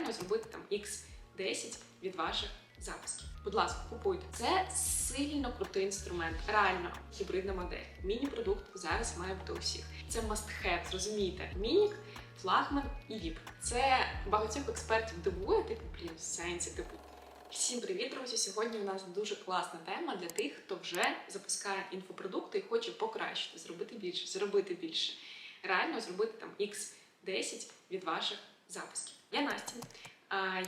реально зробити там X10 від ваших запусків. Будь ласка, купуйте. Це сильно крутий інструмент, реально гібридна модель. Міні-продукт зараз має бути у всіх. Це must have, зрозумійте. Мінік, флагман і віп. Це багатьох експертів дивує, типу, блін, в сенсі, типу. Всім привіт, друзі! Сьогодні у нас дуже класна тема для тих, хто вже запускає інфопродукти і хоче покращити, зробити більше, зробити більше. Реально зробити там X10 від ваших запусків. Я Настя.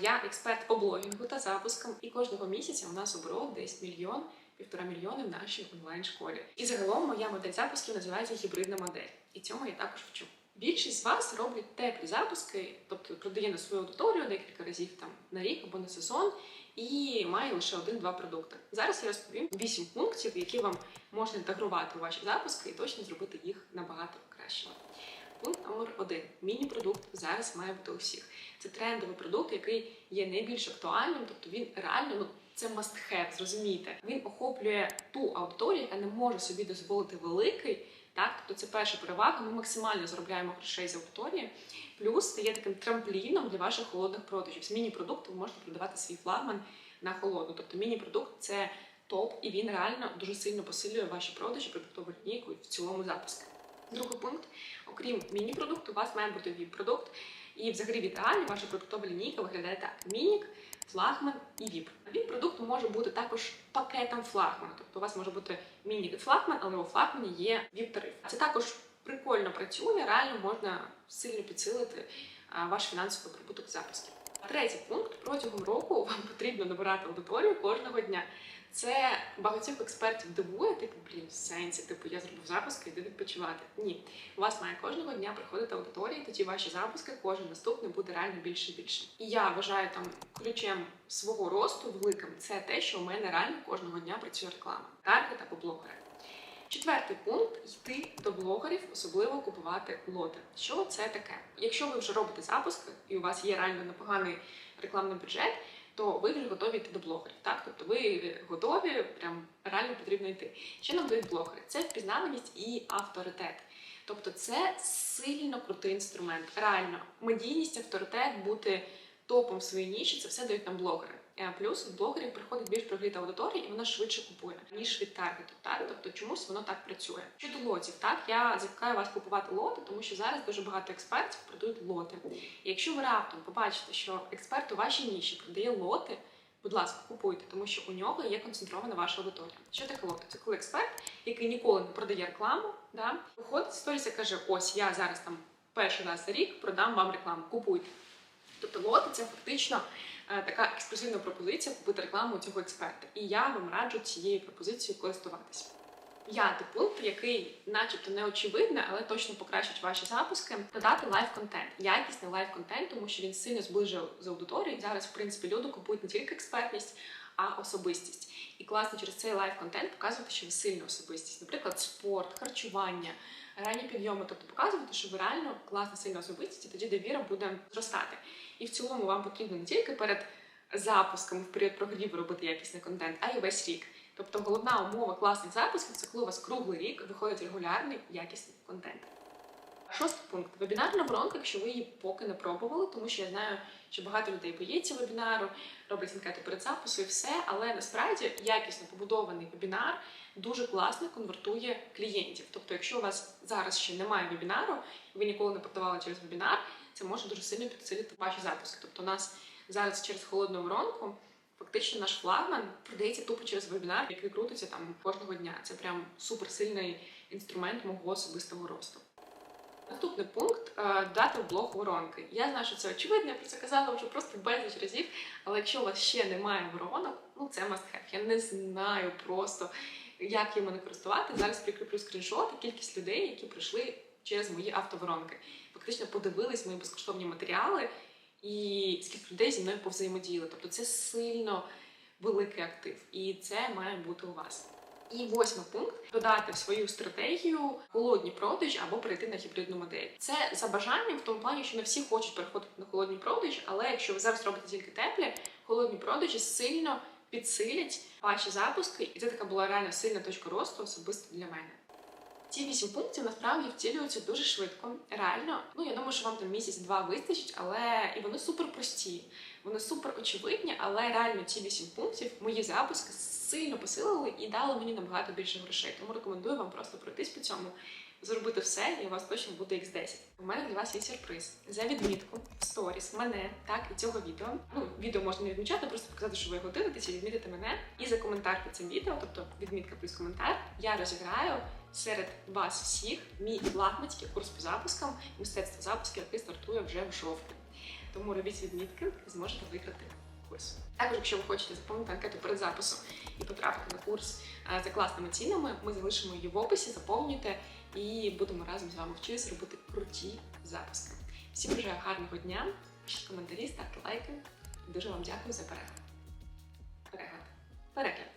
Я експерт по блогінгу та запускам, і кожного місяця у нас оборот десь мільйон, півтора мільйони в нашій онлайн-школі. І загалом моя модель запусків називається гібридна модель. І цьому я також вчу. Більшість з вас роблять теплі запуски, тобто продає на свою аудиторію декілька разів там на рік або на сезон, і має лише один-два продукти. Зараз я розповім вісім пунктів, які вам можна інтегрувати у ваші запуски і точно зробити їх набагато кращими. Номер один: міні-продукт зараз має бути у всіх. Це трендовий продукт, який є найбільш актуальним, тобто він реально ну це have, зрозумійте. Він охоплює ту аудиторію, яка не може собі дозволити великий. Так, тобто це перша перевага. Ми максимально заробляємо грошей з аудиторії, плюс стає таким трампліном для ваших холодних продажів. З міні-продукту ви можете продавати свій флагман на холодну. Тобто міні-продукт це топ, і він реально дуже сильно посилює ваші продажі, продуктову лінійку в цілому запуск. Другий пункт, окрім міні-продукту, у вас має бути віп-продукт. І взагалі в ідеалі ваша продуктова лінійка виглядає так: мінік, флагман і віп. Віп продукту може бути також пакетом флагмана. Тобто у вас може бути мінік і флагман, але у флагмані є віп тариф. Це також прикольно працює, реально можна сильно підсилити ваш фінансовий прибуток запусків. Третій пункт протягом року вам потрібно набирати аудиторію кожного дня. Це багатьох експертів дивує, типу, блін, в сенсі, типу, я зробив запуски, йди відпочивати. Ні, у вас має кожного дня приходити аудиторія, тоді ваші запуски, кожен наступний буде реально більше і більше. І я вважаю там ключем свого росту великим це те, що у мене реально кожного дня працює реклама, таргет або блогери. Четвертий пункт йти до блогерів, особливо купувати лоти. Що це таке? Якщо ви вже робите запуски і у вас є реально непоганий рекламний бюджет, то ви вже готові йти до блогерів. Так, тобто ви готові, прям реально потрібно йти. Що нам дають блогери? Це впізнаваність і авторитет. Тобто, це сильно крутий інструмент. Реально, медійність, авторитет, бути топом в своїй ніші, це все дають нам блогери. Е, Плюс в блогерів приходить більш прогріта аудиторія, і вона швидше купує, ніж від таргету. Так? Тобто чомусь воно так працює. Щодо лотів, так я закликаю вас купувати лоти, тому що зараз дуже багато експертів продають лоти. І якщо ви раптом побачите, що експерт у вашій ніші продає лоти, будь ласка, купуйте, тому що у нього є концентрована ваша аудиторія. Що таке лоти? Це коли експерт, який ніколи не продає рекламу, да, виходить з і каже: ось я зараз там перший раз за рік продам вам рекламу, купуйте. Тобто лоти це фактично така ексклюзивна пропозиція купити рекламу цього експерта. І я вам раджу цією пропозицією користуватися. П'ятий пункт, який, начебто, не очевидний, але точно покращить ваші запуски, додати лайв-контент, якісний лайв-контент, тому що він сильно зближує з аудиторією. Зараз, в принципі, люди купують не тільки експертність, а особистість. І класно через цей лайв-контент показувати, що ви сильна особистість, наприклад, спорт, харчування, ранні підйоми, тобто показувати, що ви реально класна сильна особистість, і тоді довіра буде зростати. І в цілому вам потрібно не тільки перед запуском в період прогріву робити якісний контент, а й весь рік. Тобто головна умова класних запусків це коли у вас круглий рік виходить регулярний якісний контент. Шостий пункт вебінарна воронка, якщо ви її поки не пробували, тому що я знаю, що багато людей боїться вебінару, роблять анкети перед записом і все, але насправді якісно побудований вебінар дуже класно конвертує клієнтів. Тобто, якщо у вас зараз ще немає вебінару, і ви ніколи не продавали через вебінар, це може дуже сильно підсилити ваші запуски. Тобто, у нас зараз через холодну воронку. Фактично наш флагман продається тупо через вебінар, який крутиться там кожного дня. Це прям суперсильний інструмент мого особистого росту. Наступний пункт е, дати в блог воронки. Я знаю, що це очевидно, я про це казала вже просто безліч разів. Але якщо у вас ще немає воронок, ну це must have. Я не знаю просто, як їм користувати. Зараз прикріплю скріншот і кількість людей, які прийшли через мої автоворонки. Фактично подивились мої безкоштовні матеріали і скільки людей зі мною повзаємодіяли. Тобто це сильно великий актив, і це має бути у вас. І восьмий пункт додати в свою стратегію холодні продажі або перейти на гібридну модель. Це за бажанням в тому плані, що не всі хочуть переходити на холодні продажі, але якщо ви зараз робите тільки теплі, холодні продажі сильно підсилять ваші запуски, і це така була реально сильна точка росту особисто для мене. Ці вісім пунктів насправді втілюються дуже швидко. Реально, ну я думаю, що вам там місяць-два вистачить, але і вони супер прості, вони супер очевидні, але реально ці вісім пунктів мої запуски сильно посилили і дали мені набагато більше грошей. Тому рекомендую вам просто пройтись по цьому, зробити все, і у вас точно буде X10. У мене для вас є сюрприз. За відмітку в сторіс мене, так і цього відео. Ну, відео можна не відмічати, просто показати, що ви його дивитеся, відмітити мене. І за коментар під цим відео, тобто відмітка плюс коментар, я розіграю серед вас всіх мій лагманський курс по запускам мистецтво запусків, який стартує вже в жовтні. Тому робіть відмітки і зможете виграти курс. Також, якщо ви хочете заповнити анкету перед записом і потрапити на курс е, за класними цінами, ми залишимо її в описі, заповнюйте і будемо разом з вами вчитися робити круті запуски. Всім бажаю гарного дня, пишіть коментарі, ставте лайки. Дуже вам дякую за перегляд. Перегляд. Перегляд.